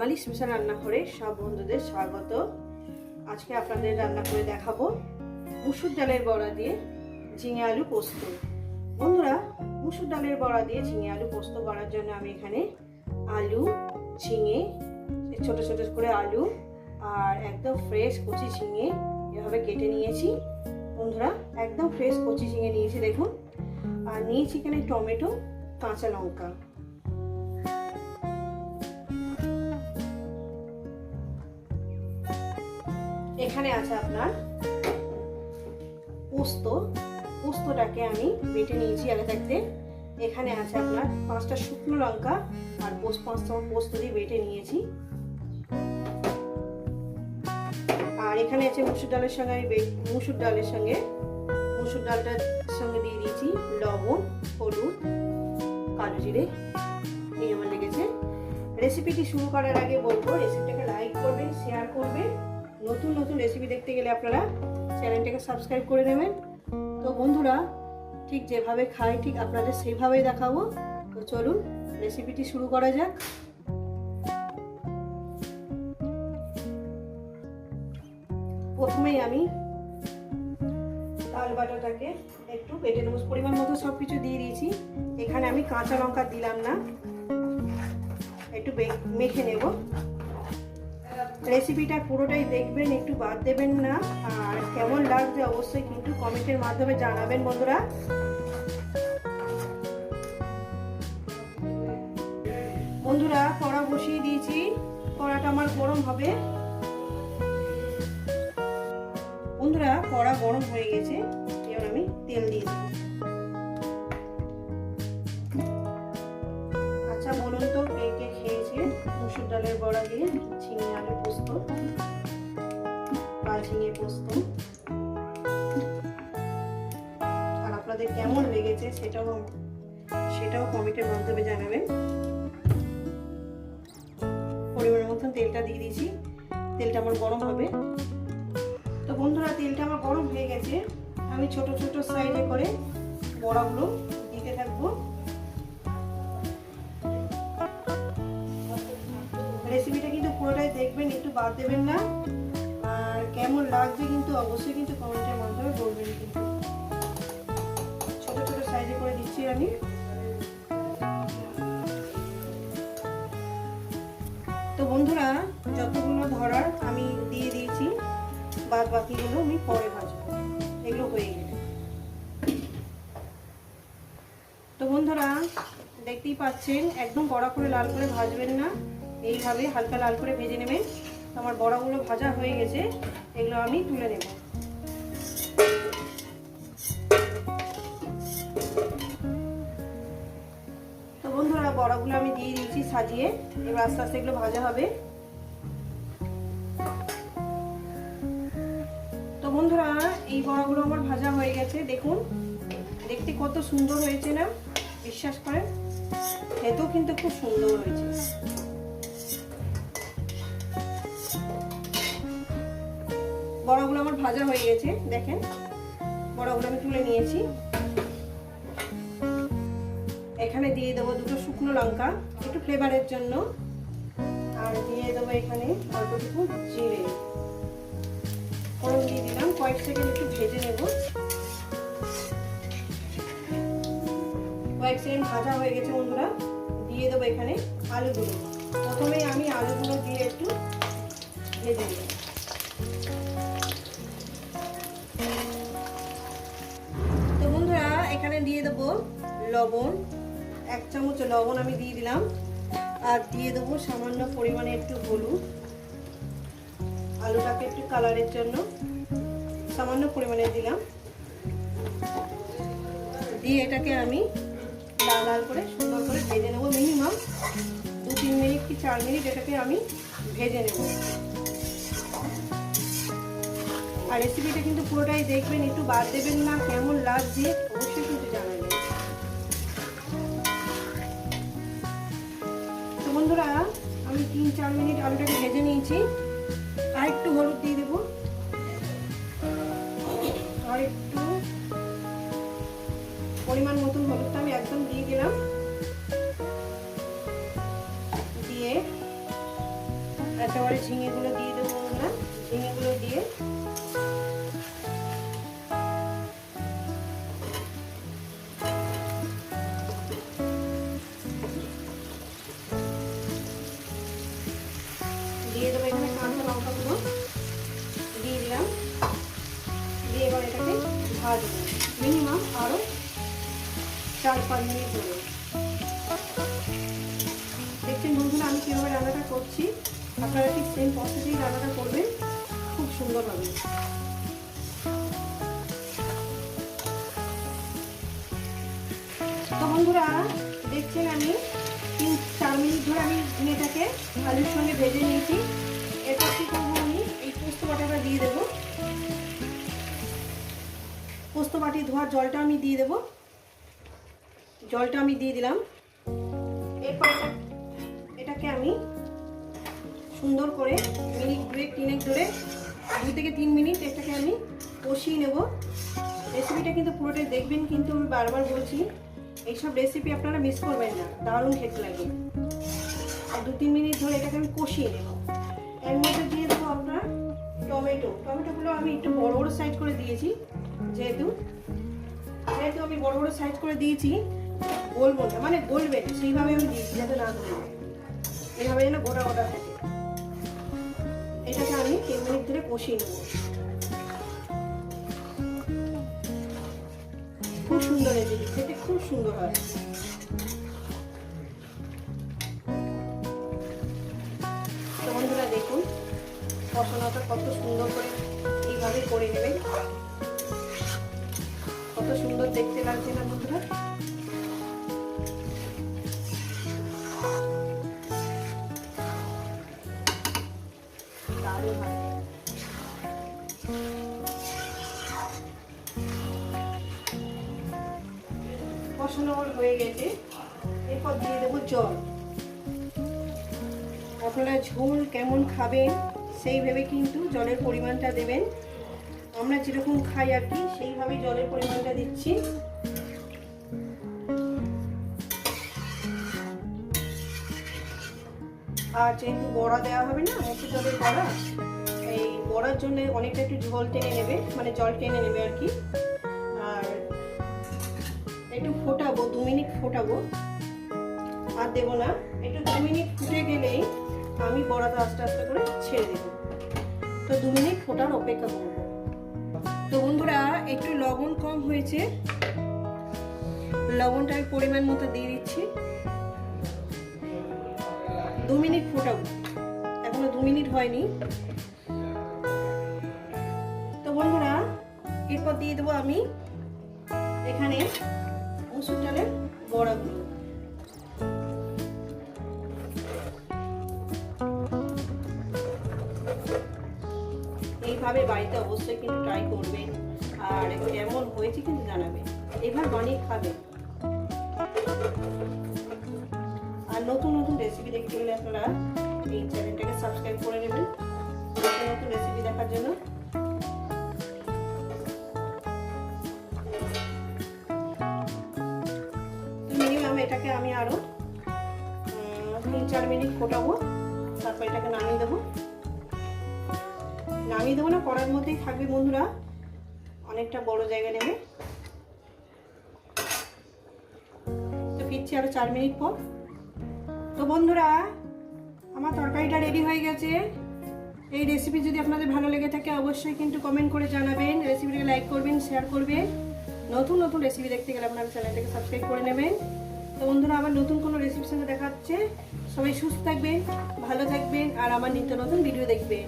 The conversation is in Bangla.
বাঙালি স্পেশাল রান্নাঘরে সব বন্ধুদের স্বাগত। আজকে আপনাদের রান্না করে দেখাবো মুসুর ডালের বড়া দিয়ে ঝিঙে আলু পোস্ত। বন্ধুরা, মুসুর ডালের বড়া দিয়ে ঝিঙে আলু পোস্ত করার জন্য আমি এখানে আলু, ঝিঙে ছোট ছোট করে আলু আর একদম ফ্রেশ কচি ঝিঙে এভাবে কেটে নিয়েছি। বন্ধুরা, একদম ফ্রেশ কচি ঝিঙে নিয়েছি, দেখুন। আর নিয়েছি এখানে টমেটো, কাঁচা লঙ্কা। এখানে আছে আপনার পোস্ত। পোস্তটাকে আমি বেটে নিয়েছি আগে থাকতে। এখানে আছে আপনার পাঁচটা শুকনো লঙ্কা আর পোস্ত পাঁচটা পোস্ত দিয়ে বেটে নিয়েছি। আর এখানে আছে মুসুর ডালের সঙ্গে আমি মুসুর ডালের সঙ্গে মুসুর ডালটার সঙ্গে দিয়ে দিয়েছি লবণ, হলুদ, কালো জিরে এই আমার লেগেছে। রেসিপিটি শুরু করার আগে বলব রেসিপিটাকে লাইক করবেন শেয়ার করবেন। নতুন নতুন রেসিপি দেখতে গেলে আপনারা চ্যানেলটাকে সাবস্ক্রাইব করে নেবেন। তো বন্ধুরা, ঠিক যেভাবে খাই, ঠিক আপনাদের সেইভাবেই দেখাবো। তো চলুন রেসিপিটি শুরু করা যাক। প্রথমেই আমি ডাল বাটাটাকে একটু বেটে নেব পরিমাণ মতো সব কিছু দিয়ে দিয়েছি। এখানে আমি কাঁচা লঙ্কা দিলাম না। একটু মেখে নেব। রেসিপিটা পুরোটাই দেখবেন, একটু বাদ দেবেন না। আর কেমন লাগছে অবশ্যই কিন্তু কমেন্টের মাধ্যমে জানাবেন বন্ধুরা। বন্ধুরা, কড়া বসিয়ে দিয়েছি। কড়াটা আমার গরম হবে। বন্ধুরা, কড়া গরম হয়ে গেছে। এবার আমি তেল দিয়ে দেবো। বড়া দিয়ে ঝিঙে আলু পোস্ত, বা ঝিঙে পোস্ত। আর আপনাদের কেমন লেগেছে সেটাও সেটাও কমেন্টের মাধ্যমে জানাবেন। পরিমাণের মতন তেলটা দিয়ে দিয়েছি, তেলটা আমার গরম হবে। তো বন্ধুরা, তেলটা আমার গরম হয়ে গেছে। আমি ছোট ছোট সাইজে করে বড়াগুলো দিতে থাকব। দেখবেন, একটু বাদ দেবেন না। আর কেমন লাগবে কিন্তু অবশ্যই কিন্তু কমেন্টের মাধ্যমে বলবেন কিন্তু। ছোট ছোট সাইজে করে দিচ্ছি আমি। তো বন্ধুরা, যতগুলো ধরার আমি দিয়ে দিয়েছি, বাদ বাকিগুলো আমি পরে ভাজবো। এগুলো হয়ে গেলে। তো বন্ধুরা, দেখতেই পাচ্ছেন, একদম বড়া করে লাল করে ভাজবেন না। এইভাবে হালকা লাল করে ভেজে নেবেন। আমার বড়াগুলো ভাজা হয়ে গেছে, এগুলো আমি তুলে নেব। তো বন্ধুরা, বড়াগুলো আমি দিয়ে দিয়েছি সাজিয়ে। এবার আস্তে আস্তে এগুলো ভাজা হবে। তো বন্ধুরা, এই বড়াগুলো আমার ভাজা হয়ে গেছে, দেখুন। দেখতে কত সুন্দর হয়েছে না? বিশ্বাস করেন, খেতেও কিন্তু খুব সুন্দর হয়েছে। বড়াগুলো আমার ভাজা হয়ে গেছে, দেখেন। বড়াগুলো আমি তুলে নিয়েছি। এখানে দিয়ে দেবো দুটো শুকনো লঙ্কা, একটু ফ্লেভারের জন্য। আর দিয়ে দেবো এখানে অল্পটুকু জিরে। ফোড়ন দিয়ে দিলাম, কয়েক সেকেন্ড একটু ভেজে নেব। কয়েক সেকেন্ড ভাজা হয়ে গেছে, বন্ধুরা। দিয়ে দেবো এখানে আলুগুলো। প্রথমে আমি আলুগুলো দিয়ে একটু ভেজে নেব। লবণ, এক চামচ লবণ আমি দিয়ে দিলাম। আর দিয়ে দেবো সামান্য পরিমাণে একটু হলুদ। আলুটাকে একটু কালারের জন্য সামান্য পরিমাণে দিলাম। দিয়ে এটাকে আমি লাল লাল করে সুন্দর করে ভেজে নেব মিনিমাম দু তিন মিনিট কি চার মিনিট এটাকে আমি ভেজে নেব। আর রেসিপিটা কিন্তু পুরোটাই দেখবেন, একটু বাদ দেবেন না, কেমন লাগছে অবশ্যই বন্ধুরা, আমি তিন, চার মিনিট আলুটাকে ভেজে নিয়েছি। আর একটু হলুদ দিয়ে দেবো। আর একটু পরিমাণ মতন হলুদটা আমি একদম দিয়ে দিলাম। দিয়ে একেবারে ঝিঙেগুলো ভাজবো মিনিমাম আরও চার পাঁচ মিনিট ধরে দেখছেন বন্ধুরা, আমি কীভাবে রান্নাটা করছি? আপনারা ঠিক সেম প্রসেসেই রান্নাটা করবেন। খুব সুন্দর হবে। তো বন্ধুরা, দেখছেন আমি তিন, চার মিনিট ধরে আমি ঝিঙেটাকে আলুর সঙ্গে ভেজে নিয়েছি। এরপর কী করব আমি? এই পোস্ত বাটাটা দিয়ে দেবো। পোস্ত বাটি ধোয়ার জলটা আমি দিয়ে দেবো। জলটা আমি দিয়ে দিলাম। এরপর এটাকে আমি সুন্দর করে মিনিট দুয়েক, তিনেক ধরে, দুই থেকে তিন মিনিট এটাকে আমি কষিয়ে নেব। রেসিপিটা কিন্তু পুরোটাই দেখবেন, কিন্তু আমি বারবার বলছি, এইসব রেসিপি আপনারা মিস করবেন না, দারুণ খেতে লাগে। আর দু, তিন মিনিট ধরে এটাকে আমি কষিয়ে নেব। এর মধ্যে দিয়ে দেবো আপনার টমেটো। টমেটোগুলো আমি একটু বড় বড় সাইজ করে দিয়েছি। যেহেতু যেহেতু আমি বড় বড় সাইজ করে দিয়েছি গলবো না মানে গলবে সেইভাবে আমি দিয়েছি, যাতে না গলবে এইভাবে যেন গোটা গোটা থাকে। এটাকে আমি তিন মিনিট ধরে কষিয়ে নেব। খুব সুন্দর রেসিপি খেতে খুব সুন্দর হয়। বন্ধুরা দেখুন, কষানোটা কত সুন্দর করে এইভাবে করে নেবেন। কত সুন্দর দেখতে লাগছে না বন্ধুরা। হয়। হয়ে গেছে। এরপর দিয়ে দেবো জল। আপনারা ঝোল কেমন খাবেন সেই ভেবে কিন্তু জলের পরিমাণটা দেবেন। আমরা যেরকম খাই আর কি, সেইভাবেই জলের পরিমাণটা দিচ্ছি। আর যেহেতু বড়া দেওয়া হবে না, মুসুর জলের বড়া, এই বড়ার জন্য অনেকটা একটু ঝোল টেনে নেবে মানে জল টেনে নেবে আর কি। আর একটু ফোটাবো, দু মিনিট ফোটাবো। আর দেবো না, একটু দু মিনিট ফুটে গেলেই আমি বড়াটা আস্তে আস্তে করে ছেড়ে দেবো। তো দু মিনিট ফোটার অপেক্ষা করব তো বন্ধুরা, একটু লবণ কম হয়েছে। লবণটা আমি পরিমাণ মতো দিয়ে দিচ্ছি। দু মিনিট ফোটাবো। এখনও দু মিনিট হয়নি। তো বন্ধুরা, এরপর দিয়ে দেবো আমি এখানে মুসুর ডালের বড়াগুলো। এইভাবে বাড়িতে অবশ্যই কিন্তু ট্রাই করবে। আর কেমন হয়েছে কিন্তু জানাবে। এবার বানিয়ে খাবে। আর নতুন নতুন রেসিপি দেখতে গেলে আপনারা এই চ্যানেলটাকে সাবস্ক্রাইব করে নেবেন। নতুন নতুন রেসিপি দেখার জন্য। এটাকে আমি আরও তিন চার মিনিট ফোটাবো। তারপর এটাকে নামিয়ে দেবো। নামিয়ে দেবো না, কড়ার মধ্যেই থাকবে বন্ধুরা। অনেকটা বড় জায়গা নেবে। তো ফিরছি আরও চার মিনিট পর। তো বন্ধুরা, আমার তরকারিটা রেডি হয়ে গেছে। এই রেসিপি যদি আপনাদের ভালো লেগে থাকে, অবশ্যই কিন্তু কমেন্ট করে জানাবেন। রেসিপিটাকে লাইক করবেন শেয়ার করবেন। নতুন নতুন রেসিপি দেখতে গেলে আপনারা চ্যানেলটাকে সাবস্ক্রাইব করে নেবেন। তো বন্ধুরা, আবার নতুন কোনো রেসিপির সঙ্গে দেখা হচ্ছে সবাই সুস্থ থাকবেন, ভালো থাকবেন, আর আমার নিত্য নতুন ভিডিও দেখবেন।